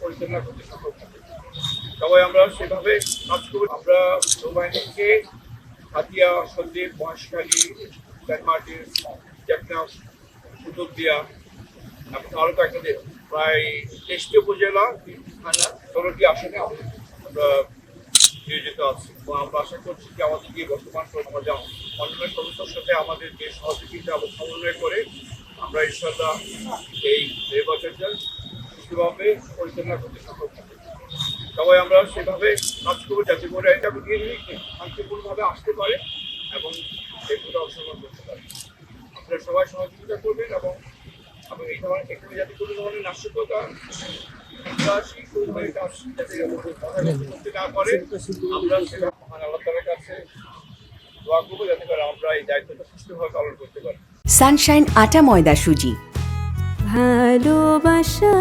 পরিচালনা করতে সক্ষম হবে সবাই আমরা সেভাবে কাজ করব আমরা নৌবাহিনীকে হাতিয়া সন্দ্বীপ মহেশখালী, সেন্ট মার্টিন টেকনাফ কুতুবদিয়া এবং আরও কয়েকটা প্রায় তেইশটি উপজেলা থানা, ষোলোটি আসনে আমরা নিয়োজিত আছি। এবং আমরা আশা করছি যে আমাদের যে বর্তমান আমাদের অন্যান্য সংস্থার সাথে আমাদের যে সহযোগিতা এবং সমন্বয় করে আমরা ইনশাল্লাহ এই নির্বাচনটা সুষ্ঠুভাবে পরিচালনা করতে সক্ষম হব সবাই আমরা সেভাবে কাজ করব যাতে করে এটা নিয়ে শান্তিপূর্ণভাবে আসতে পারে এবং এগুলো অংশগ্রহণ করতে পারে। আপনারা সবাই সহযোগিতা করবেন এবং এবং এই ধরনের এখানে যাতে কোনো ধরনের নাশকতা সন্ত্রাসী কোনো ধরনের কাজ যাতে করতে না করে আমরা সেটা মহান আল্লাহ তালার কাছে দোয়া করব যাতে করে আমরা এই দায়িত্বটা সুষ্ঠুভাবে পালন করতে পারি। সানশাইন আটা ময়দা সুজি। ভালোবাসা